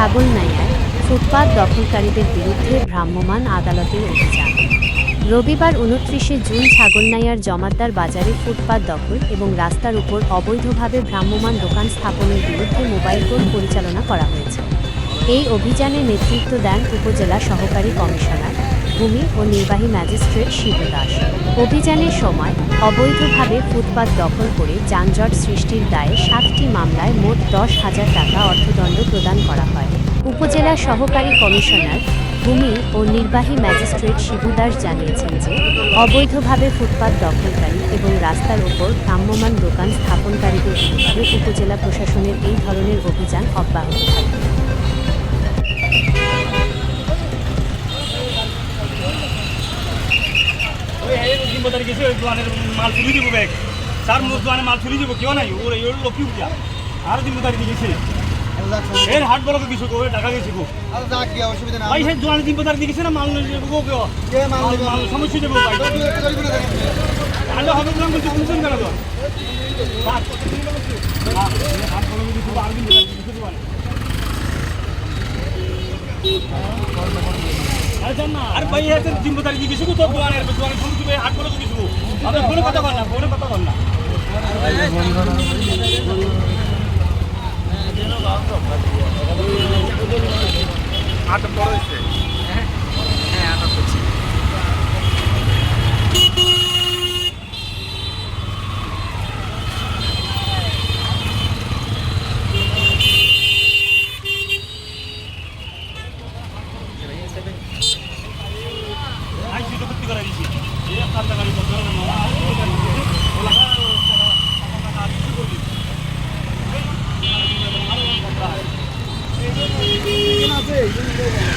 ছাগলনাইয়ায় ফুটপাত দখলকারীদের বিরুদ্ধে ভ্রাম্যমাণ আদালতের অভিযান। রবিবার উনত্রিশে জুন ছাগলনাইয়ার জমাদ্দার বাজারে ফুটপাত দখল এবং রাস্তার উপর অবৈধভাবে ভ্রাম্যমাণ দোকান স্থাপনের বিরুদ্ধে মোবাইল ফোন পরিচালনা করা হয়েছে। এই অভিযানে নেতৃত্ব দেন উপজেলা সহকারী কমিশনার ভূমি ও নির্বাহী ম্যাজিস্ট্রেট শিবু দাস। অভিযানের সময় অবৈধভাবে ফুটপাত দখল করে যানজট সৃষ্টির দায়ে সাতটি মামলায় মোট দশ হাজার টাকা অর্থদণ্ড প্রদান করা হয়। উপজেলা সহকারী কমিশনার, ভূমি ও নির্বাহী ম্যাজিস্ট্রেট শিবু দাস জানিয়েছেন যে, অবৈধভাবে ফুটপাত দখলকারী এবং রাস্তার ওপর ভ্রাম্যমাণ দোকান স্থাপনকারীদের উপজেলা প্রশাসনের এই ধরনের অভিযান অব্যাহত এই জিম্মদারি গেছে ওই দোকানের মাল চুরি দিব ব্যাগ। স্যার মোর দোকানে মাল চুরি দিব কেউ নাই। ওর ওর লক্ষ্মী পূজা। আর জিম্মদারি দিয়ে গেছে। এর হাট বলকে কিছু ওই টাকা গেছি গো। ভাই সেই দোকানে জিম্মদারি দিয়ে গেছে না মাল গো কেউ? মাল সমস্যা দেবো ভাই। তাহলে হবে না কিছু শুনছেন কেন তো? হাট হাট কিছু আর জিম্মদারি দোকানে। আর ভাই হ্যাঁ জিম্মদারি গো তোর দোকানের দোকানে শুরু দিবে হাট বলকে কিছু আপনি ফোনে কথা বল না ফোনে কথা বল না আট করা হয়েছে। Hey, you're